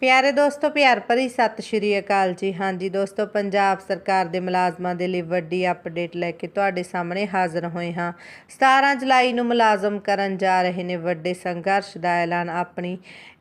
ਪਿਆਰੇ ਦੋਸਤੋ, ਪਿਆਰ ਭਰੀ ਸਤਿ ਸ਼੍ਰੀ ਅਕਾਲ ਜੀ। ਹਾਂਜੀ ਦੋਸਤੋ, ਪੰਜਾਬ ਸਰਕਾਰ ਦੇ ਮੁਲਾਜ਼ਮਾਂ ਦੇ ਲਈ ਵੱਡੀ ਅਪਡੇਟ ਲੈ ਕੇ ਤੁਹਾਡੇ ਸਾਹਮਣੇ ਹਾਜ਼ਰ ਹੋਏ ਹਾਂ। 17 ਜੁਲਾਈ ਨੂੰ ਮੁਲਾਜ਼ਮ ਕਰਨ ਜਾ ਰਹੇ ਨੇ ਵੱਡੇ ਸੰਘਰਸ਼ ਦਾ ਐਲਾਨ। ਆਪਣੀ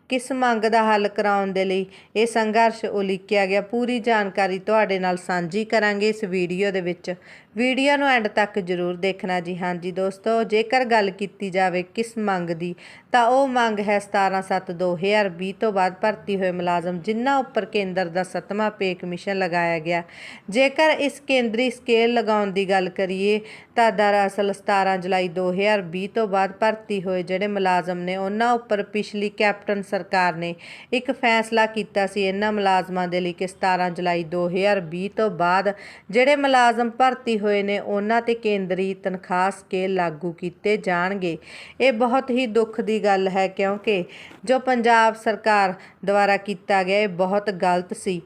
ਕਿਸ ਮੰਗ ਦਾ ਹੱਲ ਕਰਾਉਣ ਦੇ ਲਈ ਇਹ ਸੰਘਰਸ਼ ਉਲੀਕਿਆ ਗਿਆ। ਪੂਰੀ ਜਾਣਕਾਰੀ ਤੁਹਾਡੇ ਨਾਲ ਸਾਂਝੀ ਕਰਾਂਗੇ। ਇਸ ਵੀਡੀਓ ਦੇ ਵਿੱਚ ਵੀਡੀਓ ਨੂੰ ਐਂਡ ਤੱਕ ਜ਼ਰੂਰ ਦੇਖਣਾ ਜੀ। ਹਾਂਜੀ ਦੋਸਤੋ, ਜੇਕਰ ਗੱਲ ਕੀਤੀ ਜਾਵੇ ਕਿਸ ਮੰਗ ਦੀ, ਤਾਂ ਉਹ ਮੰਗ ਹੈ 17/7/2020 ਤੋਂ ਬਾਅਦ ਭਰਤੀ ਹੋਏ ਮੁਲਾਜ਼ਮ, ਜਿਨ੍ਹਾਂ ਉੱਪਰ ਕੇਂਦਰ ਦਾ ਸੱਤਵਾਂ ਪੇ ਕਮਿਸ਼ਨ ਲਗਾਇਆ ਗਿਆ। ਜੇਕਰ ਇਸ ਕੇਂਦਰੀ ਸਕੇਲ ਲਗਾਉਣ ਦੀ ਗੱਲ ਕਰੀਏ, ਤਾਂ ਦਰਅਸਲ 17 ਜੁਲਾਈ 2020 ਤੋਂ ਬਾਅਦ ਭਰਤੀ ਹੋਏ ਜਿਹੜੇ ਮੁਲਾਜ਼ਮ ਨੇ, ਉਹਨਾਂ ਉੱਪਰ ਪਿਛਲੀ ਕੈਪਟਨ ਸਰਕਾਰ ਨੇ ਇੱਕ ਫੈਸਲਾ ਕੀਤਾ ਸੀ ਇਹਨਾਂ ਮੁਲਾਜ਼ਮਾਂ ਦੇ ਲਈ ਕਿ 17 ਜੁਲਾਈ 2020 ਤੋਂ ਬਾਅਦ ਜਿਹੜੇ ਮੁਲਾਜ਼ਮ ਭਰਤੀ ਹੋਏ ਨੇ, ਉਹਨਾਂ ਤੇ ਕੇਂਦਰੀ ਤਨਖਾਹ ਸਕੇਲ ਲਾਗੂ ਕੀਤੇ ਜਾਣਗੇ। ਇਹ ਬਹੁਤ ਹੀ ਦੁੱਖ ਦੀ ਗੱਲ ਹੈ ਕਿਉਂਕਿ ਜੋ ਪੰਜਾਬ ਸਰਕਾਰ ਦੁਆਰਾ ਕੀਤਾ ਗਿਆ, ਇਹ ਬਹੁਤ ਗਲਤ ਸੀ।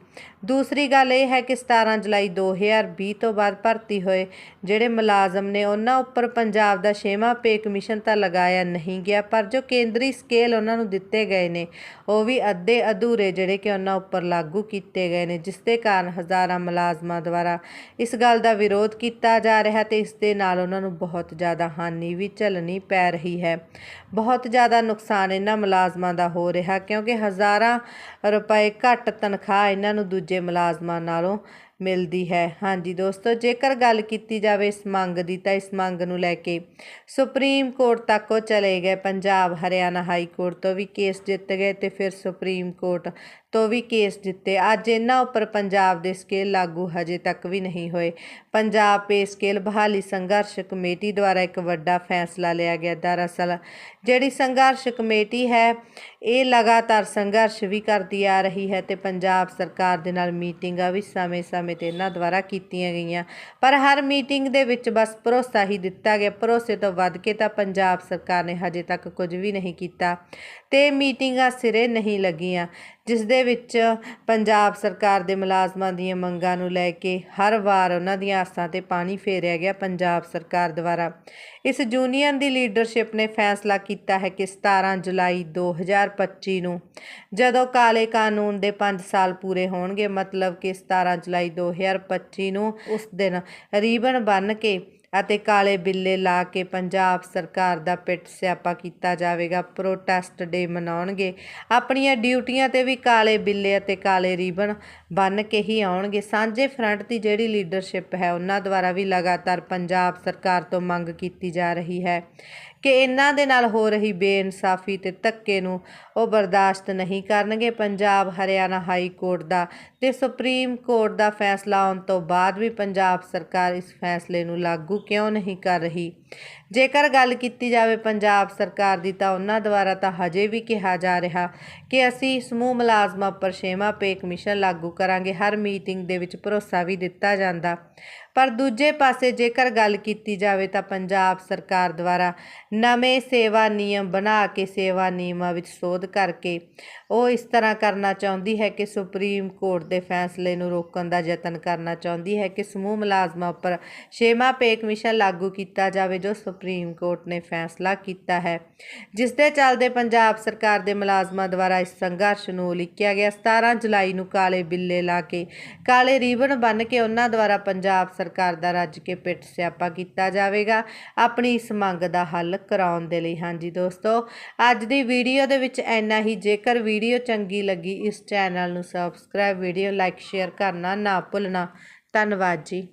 ਦੂਸਰੀ ਗੱਲ ਇਹ ਹੈ ਕਿ 17 ਜੁਲਾਈ 2020 ਤੋਂ ਬਾਅਦ ਭਰਤੀ ਹੋਏ ਜਿਹੜੇ ਮੁਲਾਜ਼ਮ ਨੇ, ਉਹਨਾਂ ਉੱਪਰ ਪੰਜਾਬ ਦਾ ਛੇਵਾਂ ਪੇ ਕਮਿਸ਼ਨ ਤਾਂ ਲਗਾਇਆ ਨਹੀਂ ਗਿਆ, ਪਰ ਜੋ ਕੇਂਦਰੀ ਸਕੇਲ ਉਹਨਾਂ ਨੂੰ ਦਿੱਤੇ ਗਏ ਨੇ, ਉਹ ਵੀ ਅੱਧੇ ਅਧੂਰੇ ਜਿਹੜੇ ਕਿ ਉਹਨਾਂ ਉੱਪਰ ਲਾਗੂ ਕੀਤੇ ਗਏ ਨੇ, ਜਿਸ ਦੇ ਕਾਰਨ ਹਜ਼ਾਰਾਂ ਮੁਲਾਜ਼ਮਾਂ ਦੁਆਰਾ ਇਸ ਗੱਲ ਦਾ ਵਿਰੋਧ ਕੀਤਾ ਕੀਤਾ ਜਾ ਰਿਹਾ ਤੇ ਇਸ ਦੇ ਨਾਲ ਉਹਨਾਂ ਨੂੰ ਬਹੁਤ ਜ਼ਿਆਦਾ ਹਾਨੀ ਵੀ ਝੱਲਣੀ ਪੈ ਰਹੀ ਹੈ। ਬਹੁਤ ਜ਼ਿਆਦਾ ਨੁਕਸਾਨ ਇਹਨਾਂ ਮੁਲਾਜ਼ਮਾਂ ਦਾ ਹੋ ਰਿਹਾ ਕਿਉਂਕਿ ਹਜ਼ਾਰਾਂ ਰੁਪਏ ਘੱਟ ਤਨਖਾਹ ਇਹਨਾਂ ਨੂੰ ਦੂਜੇ ਮੁਲਾਜ਼ਮਾਂ ਨਾਲੋਂ ਮਿਲਦੀ ਹੈ। ਹਾਂਜੀ ਦੋਸਤੋ, ਜੇਕਰ ਗੱਲ ਕੀਤੀ ਜਾਵੇ ਇਸ ਮੰਗ ਦੀ, ਤਾਂ ਇਸ ਮੰਗ ਨੂੰ ਲੈ ਕੇ ਸੁਪਰੀਮ ਕੋਰਟ ਤੱਕ ਉਹ ਚਲੇ ਗਏ। ਪੰਜਾਬ, ਹਰਿਆਣਾ ਹਾਈ ਕੋਰਟ ਤੋਂ ਵੀ ਕੇਸ ਜਿੱਤ ਗਏ ਤੇ ਫਿਰ ਸੁਪਰੀਮ ਕੋਰਟ ਤੋਂ ਵੀ ਕੇਸ ਜਿੱਤੇ। ਅੱਜ ਇਹਨਾਂ ਉੱਪਰ ਪੰਜਾਬ ਦੇ ਸਕੇਲ ਲਾਗੂ ਹਜੇ ਤੱਕ ਵੀ ਨਹੀਂ ਹੋਏ। ਪੰਜਾਬ ਪੇ ਸਕੇਲ ਬਹਾਲੀ ਸੰਘਰਸ਼ ਕਮੇਟੀ ਦੁਆਰਾ ਇੱਕ ਵੱਡਾ ਫੈਸਲਾ ਲਿਆ ਗਿਆ। ਦਰਅਸਲ ਜਿਹੜੀ ਸੰਘਰਸ਼ ਕਮੇਟੀ ਹੈ, ਇਹ ਲਗਾਤਾਰ ਸੰਘਰਸ਼ ਵੀ ਕਰਦੀ ਆ ਰਹੀ ਹੈ ਤੇ ਪੰਜਾਬ ਸਰਕਾਰ ਦੇ ਨਾਲ ਮੀਟਿੰਗਾਂ ਵੀ ਸਮੇਂ-ਸਮੇਂ ਤੇ ਇਹਨਾਂ ਦੁਆਰਾ ਕੀਤੀਆਂ ਗਈਆਂ। ਪਰ ਹਰ ਮੀਟਿੰਗ ਦੇ ਵਿੱਚ ਬਸ ਭਰੋਸਾ ਹੀ ਦਿੱਤਾ ਗਿਆ। ਭਰੋਸੇ ਤੋਂ ਵੱਧ ਕੇ ਤਾਂ ਪੰਜਾਬ ਸਰਕਾਰ ਨੇ ਹਜੇ ਤੱਕ ਕੁਝ ਵੀ ਨਹੀਂ ਕੀਤਾ ਤੇ ਮੀਟਿੰਗਾਂ ਸਿਰੇ ਨਹੀਂ ਲੱਗੀਆਂ, ਜਿਸ ਦੇ ਵਿੱਚ ਪੰਜਾਬ ਸਰਕਾਰ ਦੇ ਮੁਲਾਜ਼ਮਾਂ ਦੀਆਂ ਮੰਗਾਂ ਨੂੰ ਲੈ ਕੇ ਹਰ ਵਾਰ ਉਹਨਾਂ ਦੀਆਂ ਆਸਾਂ ਤੇ ਪਾਣੀ ਫੇਰਿਆ ਗਿਆ ਪੰਜਾਬ ਸਰਕਾਰ ਦੁਆਰਾ। ਇਸ ਯੂਨੀਅਨ ਦੀ ਲੀਡਰਸ਼ਿਪ ਨੇ ਫੈਸਲਾ ਕੀਤਾ ਹੈ ਕਿ 17 ਜੁਲਾਈ 2025 ਨੂੰ ਜਦੋਂ ਕਾਲੇ ਕਾਨੂੰਨ ਦੇ 5 ਸਾਲ ਪੂਰੇ ਹੋਣਗੇ, ਮਤਲਬ ਕਿ 17 ਜੁਲਾਈ 2025 ਨੂੰ ਉਸ ਦਿਨ ਰੀਬਨ ਬੰਨ ਕੇ ਅਤੇ ਕਾਲੇ ਬਿੱਲੇ ਲਾ ਕੇ ਪੰਜਾਬ ਸਰਕਾਰ ਦਾ ਪਿੱਟ ਸਿਆਪਾ ਕੀਤਾ ਜਾਵੇਗਾ। ਪ੍ਰੋਟੈਸਟ ਡੇ ਮਨਾਉਣਗੇ। ਆਪਣੀਆਂ ਡਿਊਟੀਆਂ ਤੇ ਵੀ ਕਾਲੇ ਬਿੱਲੇ ਅਤੇ ਕਾਲੇ ਰੀਬਨ ਬੰਨ ਕੇ ਹੀ ਆਉਣਗੇ। ਸਾਂਝੇ ਫਰੰਟ ਦੀ ਜਿਹੜੀ ਲੀਡਰਸ਼ਿਪ ਹੈ, ਉਹਨਾਂ ਦੁਆਰਾ ਵੀ ਲਗਾਤਾਰ ਪੰਜਾਬ ਸਰਕਾਰ ਤੋਂ ਮੰਗ ਕੀਤੀ ਜਾ ਰਹੀ ਹੈ ਕਿ ਇਹਨਾਂ ਦੇ ਨਾਲ ਹੋ ਰਹੀ ਬੇਇਨਸਾਫੀ ਤੇ ਧੱਕੇ ਨੂੰ ਉਹ ਬਰਦਾਸ਼ਤ ਨਹੀਂ ਕਰਨਗੇ। ਪੰਜਾਬ, ਹਰਿਆਣਾ ਹਾਈ ਕੋਰਟ ਦਾ ਤੇ ਸੁਪਰੀਮ ਕੋਰਟ ਦਾ ਫੈਸਲਾ ਆਉਣ ਤੋਂ ਬਾਅਦ ਵੀ ਪੰਜਾਬ ਸਰਕਾਰ ਇਸ ਫੈਸਲੇ ਨੂੰ ਲਾਗੂ ਕਿਉਂ ਨਹੀਂ ਕਰ ਰਹੀ? ਜੇਕਰ ਗੱਲ ਕੀਤੀ ਜਾਵੇ ਪੰਜਾਬ ਸਰਕਾਰ ਦੀ ਤਾਂ ਉਹਨਾਂ ਦੁਆਰਾ ਤਾਂ ਹਜੇ ਵੀ ਕਿਹਾ ਜਾ ਰਿਹਾ ਕਿ ਅਸੀਂ ਸਮੂਹ ਮੁਲਾਜ਼ਮਾਂ ਉੱਪਰ ਛੇਵਾਂ ਪੇ ਕਮਿਸ਼ਨ ਲਾਗੂ ਕਰਾਂਗੇ, ਹਰ ਮੀਟਿੰਗ ਦੇ ਵਿੱਚ ਭਰੋਸਾ ਵੀ ਦਿੱਤਾ ਜਾਂਦਾ। ਪਰ ਦੂਜੇ ਪਾਸੇ ਜੇਕਰ ਗੱਲ ਕੀਤੀ ਜਾਵੇ ਤਾਂ ਪੰਜਾਬ ਸਰਕਾਰ ਦੁਆਰਾ ਨਵੇਂ ਸੇਵਾ ਨਿਯਮ ਬਣਾ ਕੇ ਸੇਵਾ ਨਿਯਮਾਂ ਵਿੱਚ ਸੋਧ ਕਰਕੇ ਉਹ ਇਸ ਤਰ੍ਹਾਂ ਕਰਨਾ ਚਾਹੁੰਦੀ ਹੈ ਕਿ ਸੁਪਰੀਮ ਕੋਰਟ ਦੇ ਫੈਸਲੇ ਨੂੰ ਰੋਕਣ ਦਾ ਯਤਨ ਕਰਨਾ ਚਾਹੁੰਦੀ ਹੈ ਕਿ ਸਮੂਹ ਮੁਲਾਜ਼ਮਾਂ ਉੱਪਰ ਛੇਵਾਂ ਪੇ ਕਮਿਸ਼ਨ ਲਾਗੂ ਕੀਤਾ ਜਾਵੇ, ਜੋ ਸੁਪਰੀਮ ਕੋਰਟ ਨੇ ਫੈਸਲਾ ਕੀਤਾ ਹੈ। ਜਿਸ ਦੇ ਚੱਲਦੇ ਪੰਜਾਬ ਸਰਕਾਰ ਦੇ ਮੁਲਾਜ਼ਮਾਂ ਦੁਆਰਾ ਇਸ ਸੰਘਰਸ਼ ਨੂੰ ਲਿਖਿਆ ਗਿਆ। 17 ਜੁਲਾਈ ਨੂੰ ਕਾਲੇ ਬਿੱਲੇ ਲਾ ਕੇ ਕਾਲੇ ਰੀਬਨ ਬੰਨ ਕੇ ਉਹਨਾਂ ਦੁਆਰਾ ਪੰਜਾਬ ਸਰਕਾਰ ਦਾ ਰੱਜ ਕੇ ਪਿੱਟ ਸਿਆਪਾ ਕੀਤਾ ਜਾਵੇਗਾ। ਆਪਣੀ ਇਸ ਮੰਗ ਦਾ ਹੱਲ ਕਰਾਉਣ ਦੇ ਲਈ। ਹਾਂਜੀ ਦੋਸਤੋ, ਅੱਜ ਦੀ ਵੀਡੀਓ ਦੇ ਵਿੱਚ ਇੰਨਾ ਹੀ। ਜੇਕਰ ਵੀਡੀਓ ਚੰਗੀ ਲੱਗੀ, ਇਸ ਚੈਨਲ ਨੂੰ ਸਬਸਕ੍ਰਾਈਬ ਵੀਡੀਓ ਲਾਈਕ ਸ਼ੇਅਰ ਕਰਨਾ ਨਾ ਭੁੱਲਣਾ। ਧੰਨਵਾਦ ਜੀ।